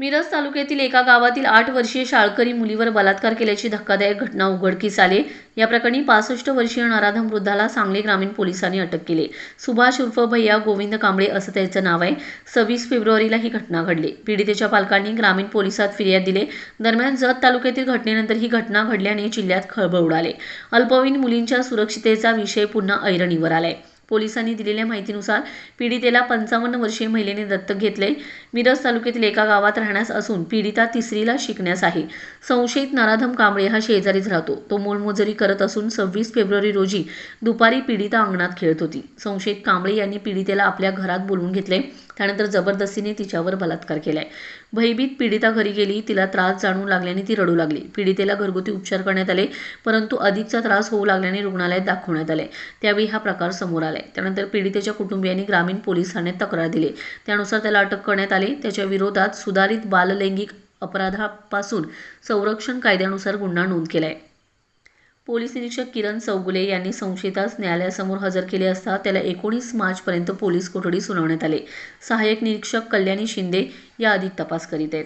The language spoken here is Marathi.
मिरज तालुक्यातील एका गावातील आठ वर्षीय शाळकरी मुलीवर बलात्कार केल्याची धक्कादायक घटना उघडकीस आली. या प्रकरणी पासष्ट वर्षीय नराधम वृद्धाला सांगली ग्रामीण पोलिसांनी अटक केली. सुभाष उर्फ भैया गोविंद कांबळे असं त्याचं नाव आहे. सव्वीस फेब्रुवारीला ही घटना घडली. पीडितेच्या पालकांनी ग्रामीण पोलिसात फिर्याद दिली. दरम्यान जत तालुक्यातील घटनेनंतर ही घटना घडल्याने जिल्ह्यात खळबळ उडाले. अल्पवयीन मुलींच्या सुरक्षितेचा विषय पुन्हा ऐरणीवर आलाय. पोलिसांनी दिलेल्या माहितीनुसार पीडितेला पंचावन्न वर्षीय महिलेने दत्तक घेतले. मिरज तालुक्यातील एका गावात राहण्यास असून पीडिता तिसरीला शिकण्यास आहे. संशयित नराधम कांबळे हा शेजारीच राहतो. तो मोलमजुरी करत असून सव्वीस फेब्रुवारी रोजी दुपारी पीडिता अंगणात खेळत होती. संशयित कांबळे यांनी पीडितेला आपल्या घरात बोलवून घेतले. त्यानंतर जबरदस्तीने तिच्यावर बलात्कार केलाय. भयभीत पीडिता घरी गेली. तिला त्रास जाणू लागल्याने ती रडू लागली. पीडितेला घरगुती उपचार करण्यात आले परंतु अधिकचा त्रास होऊ लागल्याने रुग्णालयात दाखवण्यात आले. त्यावेळी हा प्रकार समोर आलाय. त्यानंतर पीडितेच्या कुटुंबियांनी ग्रामीण पोलीस ठाण्यात तक्रार दिली. त्यानुसार त्याला अटक करण्यात आली. त्याच्या विरोधात सुधारित बाललैंगिक अपराधापासून संरक्षण कायद्यानुसार गुन्हा नोंद केला आहे पोलीस निरीक्षक किरण चौगुले यांनी संशयितास न्यायालयासमोर हजर केले असता त्याला एकोणीस मार्चपर्यंत पोलीस कोठडी सुनावण्यात आले. सहाय्यक निरीक्षक कल्याणी शिंदे या अधिक तपास करीत आहेत.